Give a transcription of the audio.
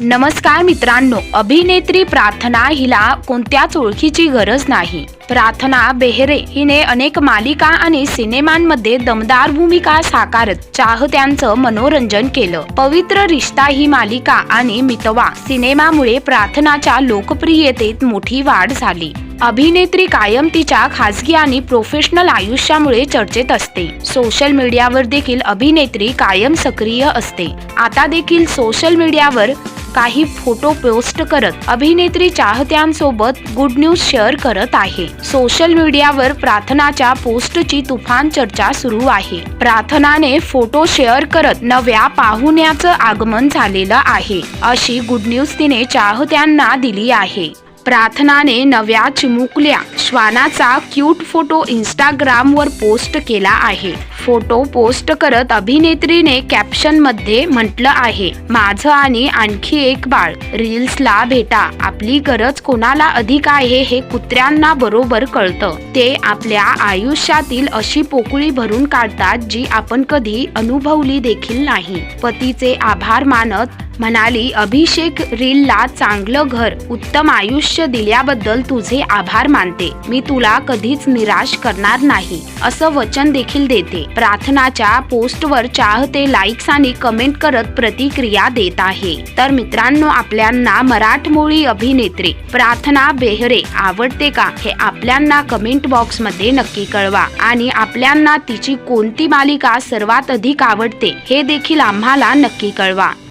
नमस्कार मित्रांनो अभिनेत्री प्रार्थना हिला कोणत्याच ओळखीची गरज नाही. प्रार्थना बेहरे हिने अनेक मालिका आणि सिनेमांमध्ये दमदार भूमिका साकारत चाहत्यांचं मनोरंजन केलं. पवित्र रिश्ता ही मालिका आणि मितवा सिनेमामुळे प्रार्थनाच्या लोकप्रियतेत मोठी वाढ झाली. अभिनेत्री कायम तिच्या खासगी आणि प्रोफेशनल आयुष्यामुळे चर्चेत असते. सोशल मीडियावर देखील अभिनेत्री कायम सक्रिय असते. आता देखील सोशल मीडियावर काही फोटो पोस्ट करत अभिनेत्री चाहत्यांसोबत गुड न्यूज शेअर करत आहे. सोशल मीडियावर प्रार्थनाच्या पोस्टची तुफान चर्चा सुरू आहे. प्रार्थनाने फोटो शेअर करत नव्या पाहुण्याचं आगमन झालेलं आहे. अशी गुड न्यूज तिने चाहत्यांना दिली आहे. प्रार्थनाने नव्या चिमुकल्या श्वानाचा क्यूट फोटो इंस्टाग्रामवर पोस्ट केला आहे. फोटो पोस्ट करत अभिनेत्रीने कॅप्शनमध्ये म्हटलं आहे माझं आणि आणखी एक बाळ रील्सला भेटा. आपली गरज कोणाला अधिक आहे हे कुत्र्यांना बरोबर कळतं. ते आपल्या आयुष्यातील अशी पोकळी भरून काढतात जी आपण कधी अनुभवली देखील नाही. पतीचे आभार मानत म्हणाली अभिषेक रीलला चांगलं घर उत्तम आयुष्य दिल्याबद्दल तुझे आभार मानते. मी तुला कधीच निराश करणार नाही. असं वचन देखील देते. प्रार्थनाच्या पोस्टवर चाहते लाईक्स आणि कमेंट करत प्रतिक्रिया देत आहे. तर मित्रांनो आपल्यांना मराठमोळी अभिनेत्री प्रार्थना बेहरे आवडते का? हे आपल्यांना कमेंट बॉक्समध्ये नक्की कळवा. आणि आपल्यांना तिची कोणती मालिका सर्वात अधिक आवडते हे देखील आम्हाला नक्की कळवा.